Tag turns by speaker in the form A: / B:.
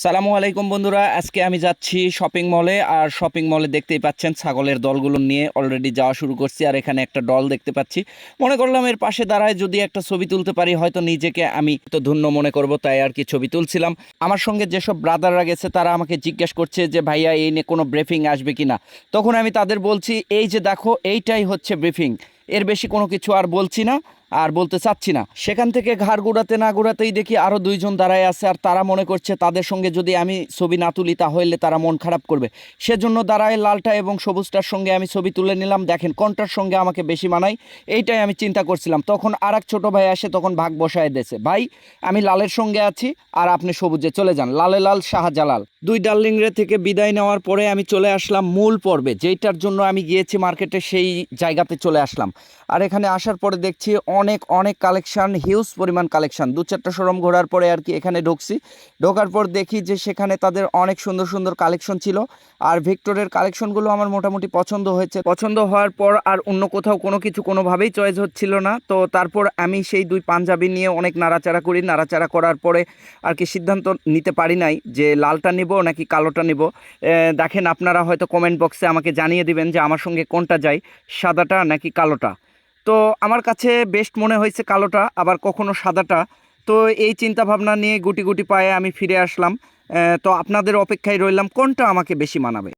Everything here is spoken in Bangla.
A: সালামু আলাইকুম বন্ধুরা, আজকে আমি যাচ্ছি শপিং মলে আর শপিং মলে দেখতেই পাচ্ছেন ছাগলের দলগুলো নিয়ে অলরেডি যাওয়া শুরু করছি, আর এখানে একটা দল দেখতে পাচ্ছি। মনে করলাম এর পাশে দাঁড়ায় যদি একটা ছবি তুলতে পারি, হয়তো নিজেকে আমি তো ধন্য মনে করব, তাই আর কি ছবি তুলছিলাম। আমার সঙ্গে যেসব ব্রাদাররা গেছে, তারা আমাকে জিজ্ঞেস করছে যে, ভাইয়া, এই নিয়ে কোনো ব্রিফিং আসবে কিনা? তখন আমি তাদের বলছি, এই যে দেখো, এইটাই হচ্ছে ব্রিফিং এর বেশি কোনো কিছু আর বলছি না। আর বলতে চাচ্ছি না। সেখান থেকে ঘাড় গুড়াতে না গুড়াতেই দেখি আরও দুইজন দাঁড়ায় আছে আর তারা মনে করছে তাদের সঙ্গে যদি আমি ছবি না তুলি তাহলে তারা মন খারাপ করবে। সেজন্য দাঁড়ায় লালটা এবং সবুজটার সঙ্গে আমি ছবি তুলে নিলাম। দেখেন কোনটার সঙ্গে আমাকে বেশি মানায়, এইটাই আমি চিন্তা করছিলাম। তখন আর এক ছোটো ভাই আসে, তখন ভাগ বসায় দেছে, ভাই, আমি লালের সঙ্গে আছি আর আপনি সবুজে চলে যান। লালে লাল, শাহজালাল। দুই ডার্লিংরে থেকে বিদায় নেওয়ার পরে আমি চলে আসলাম মূল পর্বে, যেইটার জন্য আমি গিয়েছি মার্কেটে, সেই জায়গাতে চলে আসলাম। আর এখানে আসার পরে দেখছি অনেক অনেক কালেকশন হিউজ পরিমাণ কালেকশন দু চারটা শোরুম ঘোরার পরে আর কি এখানে ঢুকছি। ঢোকার পর দেখি যে সেখানে তাদের অনেক সুন্দর সুন্দর কালেকশন ছিল। আর ভিক্টরের কালেকশনগুলো আমার মোটামুটি পছন্দ হয়েছে। পছন্দ হওয়ার পর আর অন্য কোথাও কোনো কিছু কোনোভাবেই চয়েস হচ্ছিল না। তো তারপর আমি সেই দুই পাঞ্জাবি নিয়ে অনেক নাড়াচাড়া করি। নাড়াচাড়া করার পরে আর কি সিদ্ধান্ত নিতে পারি নাই যে লালটা নিব নাকি কালোটা নিব। দেখেন আপনারা হয়তো কমেন্ট বক্সে আমাকে জানিয়ে দিবেন যে আমার সঙ্গে কোনটা যায়, সাদাটা নাকি কালোটা। তো আমার কাছে বেস্ট মনে হয়েছে কালোটা, আবার কখনো সাদাটা। তো এই চিন্তা ভাবনা নিয়ে গুটি গুটি পায়ে আমি ফিরে আসলাম। তো আপনাদের অপেক্ষায় রইলাম, কোনটা আমাকে বেশি মানাবে?